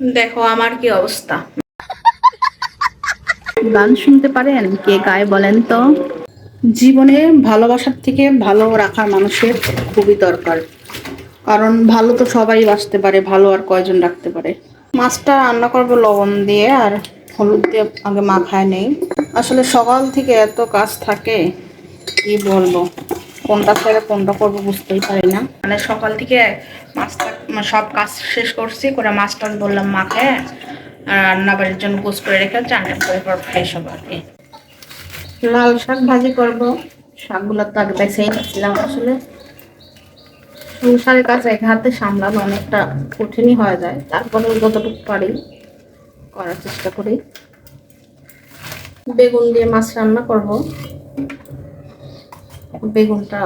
দেখো, আমার কি অবস্থা? গান শুনতে পারেন? কে গায়ে বলেন তো? জীবনে ভালোবাসার থেকে ভালো রাখার মানুষের খুবই দরকার। কারণ ভালো তো সবাই বাঁচতে পারে, ভালো আর কয়জন রাখতে পারে। মাছটা রান্না করব লবণ দিয়ে আর হলুদ দিয়ে আগে মাখায় নেই। আসলে সকাল থেকে এত কাজ থাকে, কি বলব? কোনটা ছেড়ে কোনটা করব বুঝতেই পারি না। মানে সকাল থেকে মাছটা সব কাজ শেষ করছি, করে মাছটা বললাম মাকে রান্নাবাড়ির জন্য গোস করে রেখে চান করে পর ফ্রেশ হব আর কি। লাল শাক ভাজি করব। শাকগুলো তো আগে বেছেই নিচ্ছিলাম আসলে। সংসারের কাছে এক হাতে সামলানো অনেকটা কঠিনই হয়ে যায়। তারপরে যতটুকু পারি করার চেষ্টা করি। বেগুন দিয়ে মাছ রান্না করব। বেগুনটা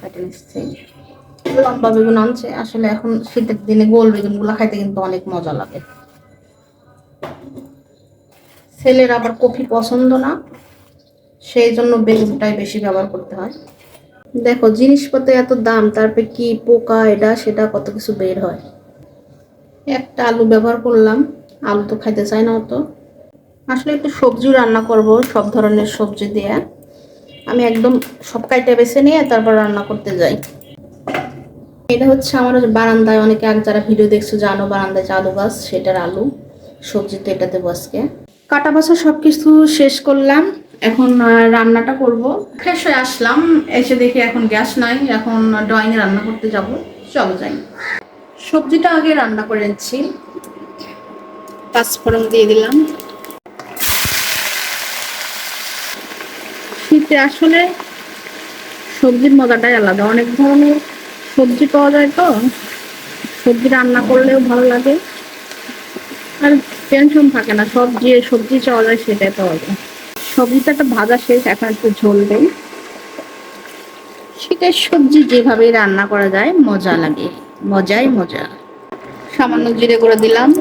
কেটে নিচ্ছি। লম্বা বেগুন আনছে। আসলে এখন শীতের দিনে গোল বেগুন বেগুনগুলো খাইতে কিন্তু অনেক মজা লাগে। ছেলের আবার কফি পছন্দ না, সেই জন্য বেগুনটাই বেশি ব্যবহার করতে হয়। দেখো জিনিসপত্র এত দাম, তারপরে কি পোকা, এটা, সেটা, কত কিছু বের হয়। একটা আলু ব্যবহার করলাম, আলু তো খাইতে চায় না অত। আসলে একটু সবজি রান্না করব, সব ধরনের সবজি দিয়ে। আমি একদম সব কাইটে বেছে নিয়ে তারপর রান্না করতে যাই। এটা হচ্ছে আমার বারান্দায় অনেকে আগে যারা ভিডিও দেখছ জানো বারান্দায় যে গাছ, সেটার আলু, সবজি তো এটা দেবো আজকে। কাটা বাছা সব কিছু শেষ করলাম, এখন রান্নাটা করব। ফ্রেশ হয়ে আসলাম, এসে দেখি এখন গ্যাস নাই, এখন ড্রয়িং রান্না করতে যাব। চলো যাই। সবজিটা আগে রান্না করে নিচ্ছি। পাঁচফোড়ন দিয়ে দিলাম। শীতে আসলে সবজির মজাটাই আলাদা, অনেক ধরনের সবজি পাওয়া যায় তো। সবজি রান্না করলেও ভালো লাগে। আর টেনশন থাকে না, সব যে সবজি চাওয়া যায় সেটাই পাওয়া যায়। সবজিটা একটা ভাজা শেষ, এখন একটু ঝোল দেই। শীতের সবজি যেভাবে রান্না করা যায়, মজা লাগে। মজাই মজা। সামান্য জিরে করে দিলাম।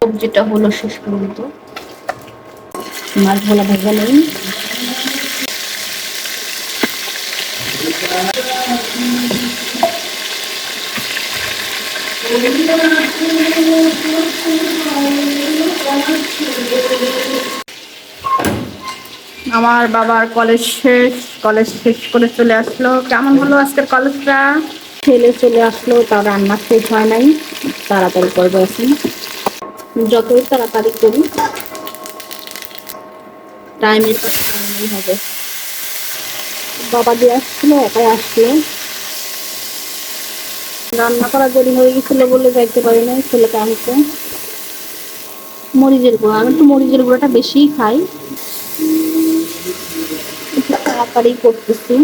সবজিটা হলো শেষ পর্যন্ত। মাছগুলো ভেজে নেই। আমার বাবার কলেজ শেষ কলেজ শেষ করে চলে আসলো। কেমন হলো আজকের কলেজটা ছেলে চলে আসলো, তার রান্না শেষ হয় নাই। তাড়াতাড়ি করব এখন। যতই তাড়াতাড়ি করি টাইমের হবে। বাবা দিয়ে আসলো, একাই আসলো। রান্না করা দেরি হয়ে গেছিল বলে যাইতে পারি না ছেলেকে আনতে মরিচের গুঁড়ো, আমি একটু মরিচের গুঁড়োটা বেশিই খাই। একটু তাড়াতাড়ি করতেছি।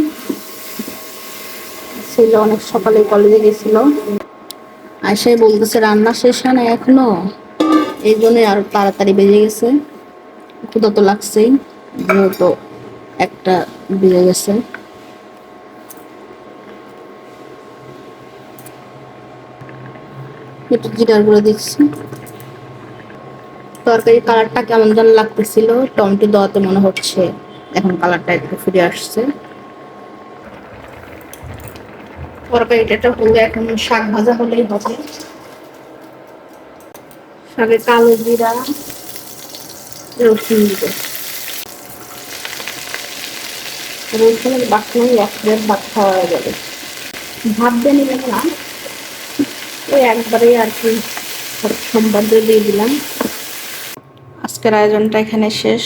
ছেলে অনেক সকালে কলেজে গেছিল। আয়সাই বলতেছে, রান্না শেষ হয় না এখনও? এই জন্যই আরও তাড়াতাড়ি বেজে গেছে। ক্ষুদা তো লাগছেই, যেহেতু একটা বেজে গেছে। একটু দিচ্ছি। তরকারি কালারটা কেমন যেন লাগতেছিল টমেটো দেওয়াতে মনে হচ্ছে এখন কালারটা একটু ফিরে আসছে। তরকারিটা হলে এখন শাক ভাজা হলেই হবে। শাকে কালো জিরা, রসুন দিব রসুনের বাটনা এক প্লেট ভাত খাওয়া যাবে। ভাত দিয়ে ওই একবারে আর কি সোমবার দিয়ে দিয়ে দিলাম। আজকের আয়োজনটা এখানে শেষ।